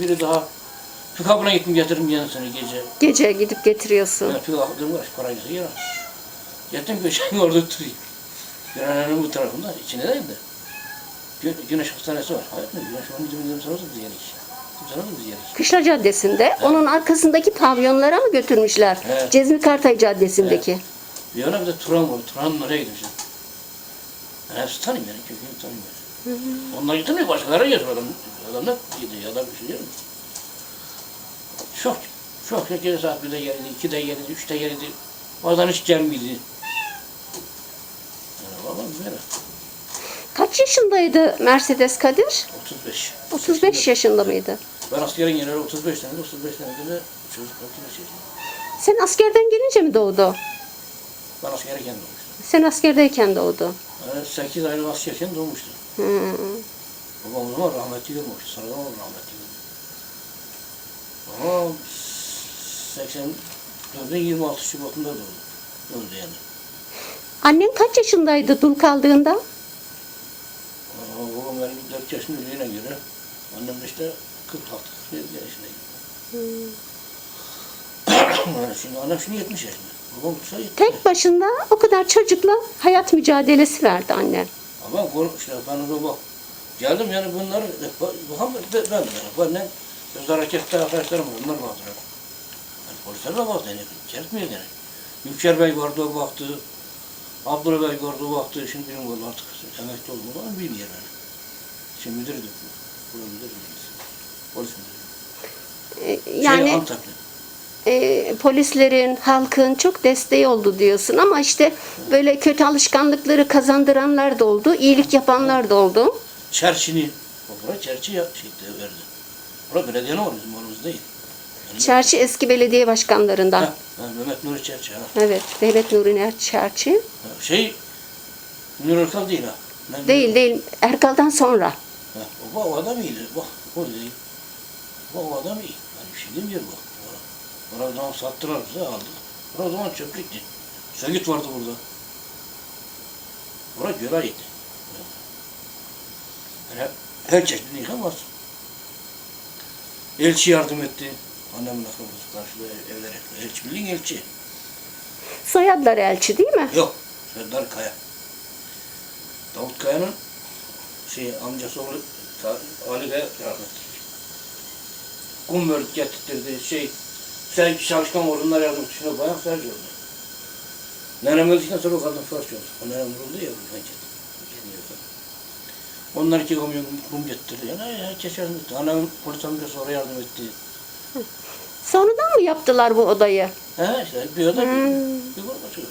Biri daha pikapına gittim getirdim yenisini gece. Gece gidip getiriyorsun. Yani pikapım var parayla yer. Gittim köşeyi orada oturayım. Gönen'in bu tarafında içine değil de. Gü güneş hastanesi var. Hayat mı? Güneş onun dibinde sana da biz biz yedik. Kışla Caddesi'nde. Onun arkasındaki pavyonlara mı götürmüşler? Evet. Cezmi Kartay Caddesi'ndeki. Bir yana bir de Turan var. Turan'ın oraya gitmişim. Ben hepsi tanıyım yani. Kökünü tanıyorum. Onlar gitmiyor. Başkaları yazıyor ne gidiyor? Adam bir şey diyor mu? Çok. Çok. Gece saat 1'de geldi, 2'de geldi, 3'te geldi. Bazen hiç gelmedi. Yani babam böyle. Kaç yaşındaydı Mercedes Kadir? 35. 35 yaşında mıydı? Ben askerin yerine 35 tane, 35 tane de çocuk 35 yaşında. Sen askerden gelince mi doğdu? Ben askerken doğmuştum. Sen askerdeyken doğdu. Yani 8 aylık askerken doğmuştu. Hmm. Babam o zaman rahmetli görmüş. Sonradan o rahmetli. Ama 84'ün 26 Şubat'ında doğdu. Öldü yani. Annen kaç yaşındaydı dul kaldığında? Babam benim 4 yaşında öldüğüne göre annem de işte 46 47 yaşındaydı. yani şimdi annem şimdi 70 yaşında. Babam tutsa 70 Tek başına o kadar çocukla hayat mücadelesi verdi annen. Ama işte ben ona bak. Geldim yani bunlar bakam ben ben benden göz harekette arkadaşlarım var, onlar vardır. Yani polisler de vardı yani çeltmiyor yani. Yüksel Bey vardı o baktı. Abdullah Bey vardı o baktı. Şimdi var artık emekli oldum ama bilmiyorum yani. Şimdi müdürdüm. Burada müdürüm. Polis müdürü. Ee, Şey, Yani Antepli. e, polislerin, halkın çok desteği oldu diyorsun ama işte böyle kötü alışkanlıkları kazandıranlar da oldu, iyilik yapanlar da oldu. Çerçini. Bura çerçi ya, şey verdi. Bura belediyenin var bizim oramız değil. Yani, Çerçi eski belediye başkanlarından. Ha, ha, Mehmet Nuri Çerçi ha. Evet, Mehmet Nuri Er- Çerçi. Şey, Münir Erkal değil ha. Ben- Değil değil, Erkal'dan sonra. Ha, o, o adam iyiydi. Bak, o değil. O adam iyi. Yani bir şey demiyorum bak. Orada o zaman sattılar bize aldık. Orada o zaman çöplüktü. Söğüt vardı burada. Orada göraydı. Yani her çeşidini yıkamaz. Elçi yardım etti. Annemin akrabası karşıda evlere. Elçi bildiğin elçi. Soyadları Elçi değil mi? Yok. Serdar Kaya. Davut Kaya'nın şey amcası oğlu Ali Kaya rahmetli. Kum börük getirtirdi. Şey sen çalışkan orunlar yardımcısına bayan felç oldu. Nenem öldükten sonra o kadın felç oldu. O nenem vuruldu ya bu. Onlar iki kamyon kum getirdi. Yani herkes yardım etti. Annem polis amcası oraya yardım etti. Sonradan mı yaptılar bu odayı? He işte bir oda bir, Hmm. bir burası.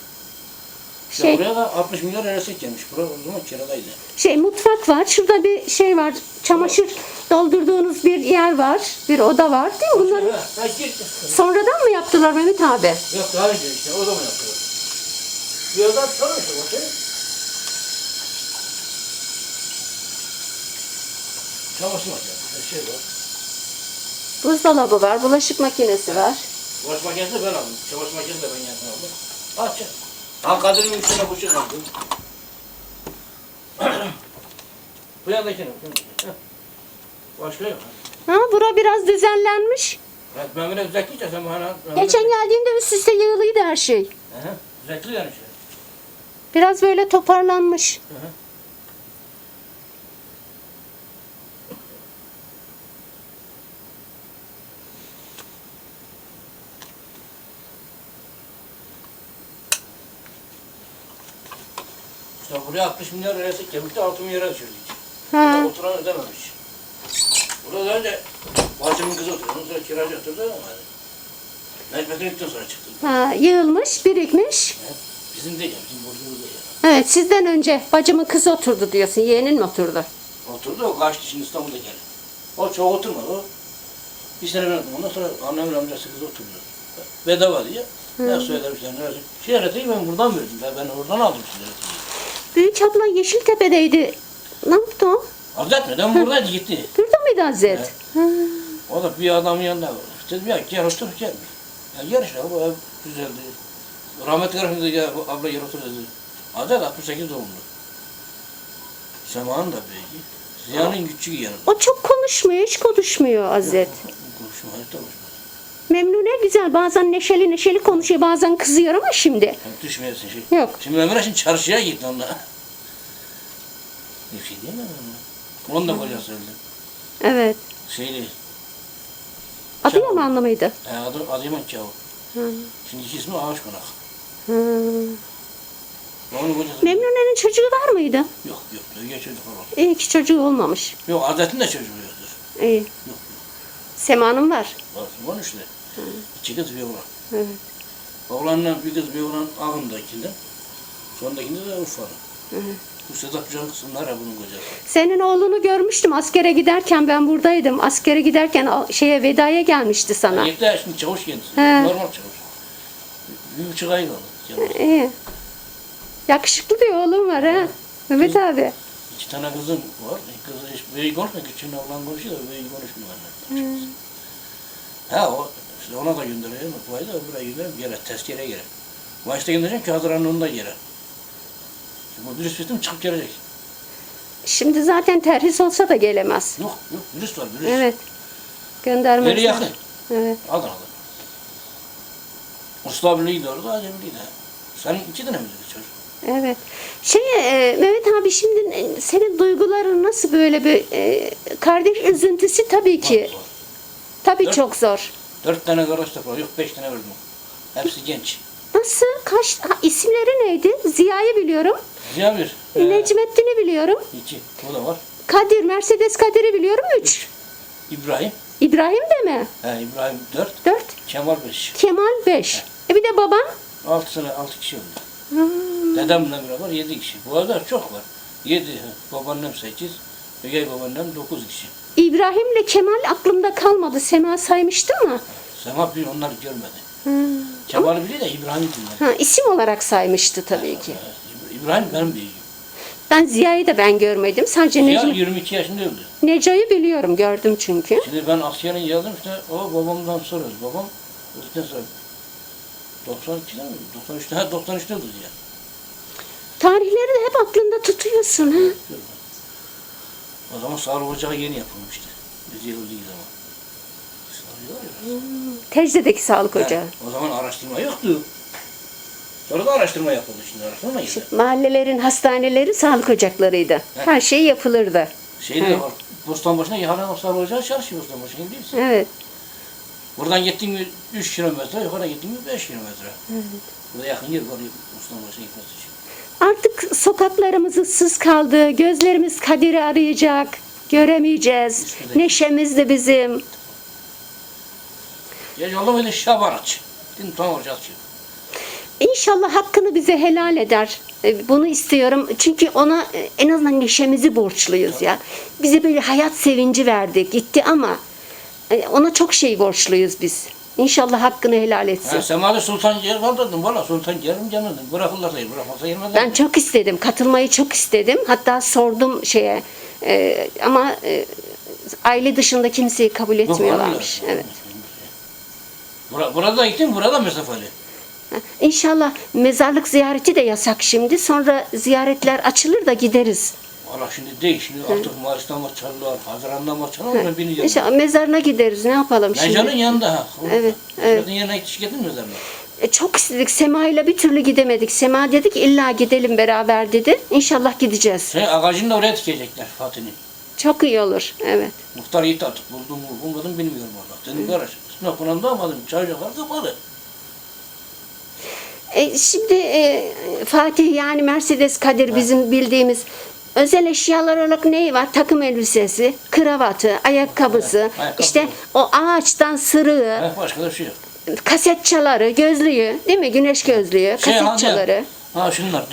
Şey- Ya buraya da 60 milyar arası gelmiş. Burası o zaman kiradaydı. Şey mutfak var, şurada bir şey var, çamaşır doldurduğunuz bir yer var, bir oda var değil mi? Git. sonradan mı yaptılar Mehmet abi? Yok daha önce işte o zaman yaptılar. Bir oda sonra işte bak. Çamaşır makinesi, şey var. Buzdolabı var, bulaşık makinesi var. Bulaşık makinesi de ben aldım. Çamaşır makinesi de ben yaptım aldım. Aç. Ha kadının üstüne bu çıkardım. Bu yandakine. Heh. Başka yok. Ha, bura biraz düzenlenmiş. Evet, ben böyle düzelttikçe sen bana... Geçen geldiğimde üst üste yığılıydı her şey. Aha, düzeltli yani şey. Biraz böyle toparlanmış. İşte buraya 60 milyar lirası gelmişti 6 milyara düşürdük. Burada oturan ödememiş. Burada önce bacımın kızı oturuyor. Ondan sonra kiracı oturdu ama yani. Mecbeten gittikten sonra çıktı. Ha, yığılmış, birikmiş. Bizim değil ya, bizim borcumuz değil ya. Evet, sizden önce bacımın kızı oturdu diyorsun. Yeğenin mi oturdu? Oturdu o kaçtı şimdi İstanbul'da geldi. O çok oturmadı o. Bir sene verdim. Ondan sonra annemin amcası kızı oturdu. Bedava diye. Ben söylemişler. Şehre değil ben buradan verdim. Ben, ben oradan aldım şehre. Büyük abla Yeşiltepe'deydi. Ne yaptı o? Mı? Ben buradaydı gitti. Burada mıydı Hazret? Ha. O da bir adamın yanında. Dedim ya gel otur gel. Ya gel işte bu ev güzeldi. Rahmetli dedi ya abla gel otur dedi. Adet 68 doğumlu. Sema'nın da büyüğü. Ziya'nın küçük yeğeni. O çok konuşmuyor, hiç konuşmuyor Azet. Konuşma, hayatta konuşma. Memnune güzel. Bazen neşeli neşeli konuşuyor, bazen kızıyor ama şimdi. Düşmeyesin şey. Yok. Şimdi Emre şimdi çarşıya gitti onunla. Bir şey diyemem ona. Onun da kocası öldü. Evet. Şeyli, Adıyamanlı mıydı? e, adı Adıyaman Çavu. Hı. Şimdi ismi Ağaç Konak. Hı. Onun kocası Memnune'nin çocuğu var mıydı? Yok yok. Öyle çocuk var. İyi ki çocuğu olmamış. Yok Adet'in de çocuğu yoktur. İyi. Yok. Sema'nın var. Bak var işte. İki kız bir oğlan. Evet. Oğlanla bir kız bir oğlan Ağım'dakinden. Sondakinde de Urfa'da. Hı. Bu Sedat Can kısımlar ya bunun kocası. Senin oğlunu görmüştüm askere giderken ben buradaydım. Askere giderken şeye vedaya gelmişti sana. Yekta şimdi çavuş kendisi. He. Normal çavuş. Bir buçuk ay kaldı. İyi. Yakışıklı bir oğlum var ha. Mehmet abi. İki tane kızım var. Kızı hiç büyük konuşmuyor. Küçüğünle oğlan konuşuyor da büyük konuşmuyor anne. Ha o işte ona da gönderiyorum. Bu ayda buraya gönderiyorum. Gele tezkereye gele. Başta göndereceğim ki Haziran'ın onda. Şimdi bu virüs bitti mi çıkıp gelecek. Şimdi zaten terhis olsa da gelemez. Yok yok virüs var virüs. Evet. Göndermez. Yeri yakın. Evet. Adana'da. Usta Birliği de orada, Acem Birliği de. Senin iki tane mi çocuk? Evet. Şey e, Mehmet abi şimdi e, senin duyguların nasıl böyle bir e, kardeş üzüntüsü tabii ki. Var, var. Tabii çok zor. Dört tane de var. Yok beş tane verdim. Hepsi genç. Nasıl? Kaç ha, isimleri neydi? Ziya'yı biliyorum. Ziya bir. e, Necmettin'i biliyorum. iki. O da var. Kadir, Mercedes Kadir'i biliyorum. Üç. İbrahim. İbrahim de mi? He, İbrahim dört. Dört. Kemal beş. Kemal beş. E bir de baban? Altı sene, altı kişi öldü. Hmm. Dedemle beraber yedi kişi. Bu arada çok var. Yedi. Babaannem sekiz. Ügey babaannem dokuz kişi. İbrahim'le Kemal aklımda kalmadı. Sema saymıştın mı? Sema bir onları görmedi. Hmm. Kemal'i biliyor da İbrahim'i bilmedi. Ha, isim olarak saymıştı tabii ki. İbrahim benim büyüğüm. Ben Ziya'yı da ben görmedim. Sadece Ziya Necmi, 22 yaşında öldü. Neca'yı biliyorum. Gördüm çünkü. Şimdi ben askerin geldim işte o babamdan soruyoruz. Babam öldükten sonra 92'de mi? 93'te, ha 93'te öldü ya. Tarihleri de hep aklında tutuyorsun. Ha? O zaman sağlık ocağı yeni yapılmıştı. Biz yıl öldüğü zaman. Tecde'deki sağlık Ha, ocağı. O zaman araştırma yoktu. Sonra da araştırma yapıldı şimdi araştırma mı girdi? Mahallelerin hastaneleri sağlık ocaklarıydı. Her şey yapılırdı. Şeyde Evet. var. Bostan başına Yahana sağlık ocağı çalışıyor Bostan başına değil misin? Evet. Buradan gittin mi 3 kilometre, yukarı gittin mi 5 kilometre. Burada yakın yer var Bostan başına gitmesi için. Artık sokaklarımız ıssız kaldı. Gözlerimiz Kadir'i arayacak. Göremeyeceğiz. Neşemiz de bizim. Ya yolda böyle şaban aç. Din olacak şimdi. İnşallah hakkını bize helal eder. E, Bunu istiyorum. Çünkü ona e, en azından neşemizi borçluyuz ya. Bize böyle hayat sevinci verdi. Gitti ama e, ona çok şey borçluyuz biz. İnşallah hakkını helal etsin. Ha, Sema'da Sultan yer kaldırdın. Valla Sultan yerim canım. Bırakırlar değil. Bırakmasa yermezler. Ben çok istedim. Katılmayı çok istedim. Hatta sordum şeye. e, ama e, aile dışında kimseyi kabul etmiyorlarmış. Evet. Bura, burada gittim. Burada mesafeli. İnşallah mezarlık ziyareti de yasak şimdi. Sonra ziyaretler açılır da gideriz. Valla şimdi değil. Şimdi artık Maris'ten maçlarlar. Haziran'dan maçlarlar. Onu bileceğim. İnşallah mezarına gideriz. Ne yapalım şimdi? Mecanın yanında ha. Evet, evet. Mecanın yanına hiç gittin mi mezarına? E, çok istedik. Sema ile bir türlü gidemedik. Sema dedik illa gidelim beraber dedi. İnşallah gideceğiz. Şey, ağacını da oraya dikecekler Fatih'in. Çok iyi olur. Evet. Muhtar yiğit artık. Buldum mu bulmadım bilmiyorum valla. Dedim kardeş. Sınav falan da almadım. Çaycaklar kapalı. E, şimdi e, Fatih yani Mercedes Kadir bizim bildiğimiz özel eşyalar olarak neyi var? Takım elbisesi, kravatı, ayakkabısı, ayakkabı. işte o ağaçtan sırığı, Ha, başka da bir şey yok. kaset çaları, gözlüğü, değil mi? Güneş gözlüğü, Şey, kaset hani- çaları. Ha şunlar.